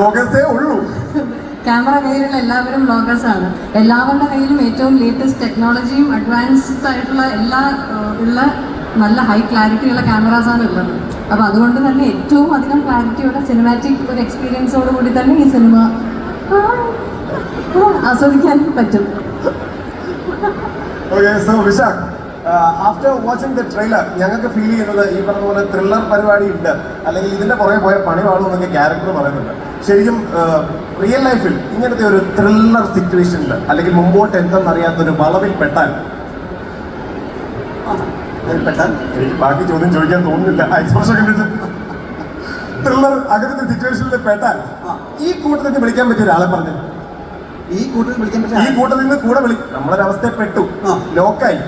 ഉള്ളൂ. ക്യാമറ കയ്യിലുള്ള എല്ലാവരും ബ്ലോഗേഴ്സ് ആണ്. എല്ലാവരുടെ കയ്യിലും ഏറ്റവും ലേറ്റസ്റ്റ് ടെക്നോളജിയും അഡ്വാൻസ്ഡ് ആയിട്ടുള്ള എല്ലാ ഉള്ള നല്ല ഹൈ ക്ലാരിറ്റിയുള്ള ക്യാമറാസ് ആണ് ഉള്ളത്. അപ്പോൾ അതുകൊണ്ട് തന്നെ ഏറ്റവും അധികം ക്ലാരിറ്റിയുള്ള സിനിമാറ്റിക് ഒരു എക്സ്പീരിയൻസോട് കൂടി തന്നെ ഈ സിനിമ ആസ്വദിക്കാൻ പറ്റും. ആഫ്റ്റർ വാച്ചിങ് ദ ട്രെയിലർ ഞങ്ങൾക്ക് ഫീൽ ചെയ്യുന്നത് ഈ പറഞ്ഞ പോലെ ത്രില്ലർ പരിപാടി ഉണ്ട് അല്ലെങ്കിൽ ഇതിന്റെ പുറകെ പോയ പണി വാളുമെന്നൊക്കെ ക്യാരക്ടർ പറയുന്നുണ്ട്. ശരിക്കും റിയൽ ലൈഫിൽ ഇങ്ങനത്തെ ഒരു ത്രില്ലർ സിറ്റുവേഷനിൽ അല്ലെങ്കിൽ മുമ്പോട്ട് എന്തെന്നറിയാത്ത ഒരു വളവിൽ പെട്ടാൽ പെട്ടാൽ എനിക്ക് ബാക്കി ചോദ്യം ചോദിക്കാൻ തോന്നുന്നില്ല. എക്സ്പ്രഷൻ കണ്ടിട്ട്. ത്രില്ലർ അങ്ങനത്തെ സിറ്റുവേഷനിൽ പെട്ടാൽ ഈ കൂട്ടത്തിൽ നിന്ന് വിളിക്കാൻ പറ്റിയ ഒരാളെ പറഞ്ഞു. ഈ കൂട്ടത്തിൽ വിളിക്കാൻ ഈ പറ്റില്ല കൂട്ടത്തിൽ നിന്ന് കൂടെ വിളി നമ്മളൊരവസ്ഥയെ പെട്ടു. ലോക്കായി.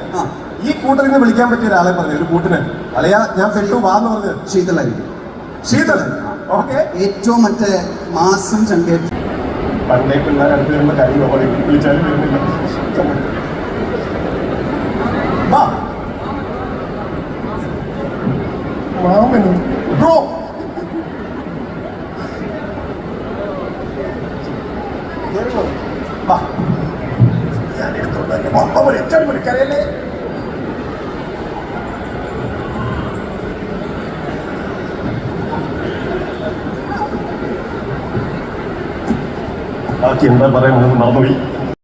ഈ കൂട്ടത്തിൽ നിന്ന് വിളിക്കാൻ പറ്റിയ ഒരാളെ പറഞ്ഞു ഒരു കൂട്ടിന്. അളയാ ഞാൻ പെട്ടു വാന്ന് പറഞ്ഞു. ശീതളായിരിക്കും. ശീതളൻ. ഓക്കെ ഏറ്റവും മറ്റേ മാസം ചങ്കേറ്റ് പണ്ടേ പിള്ളേർ അടുത്ത് വരുന്ന കാര്യം വിളിച്ചാലും വരുന്നില്ല. മാമന് ബ്രോ. ഞാൻ എടുത്തോണ്ട് തന്നെ വാ, വാ, പോരെ, ചാടി പോരെ, ചിന്ത പറയാൻ മറന്നുപോയി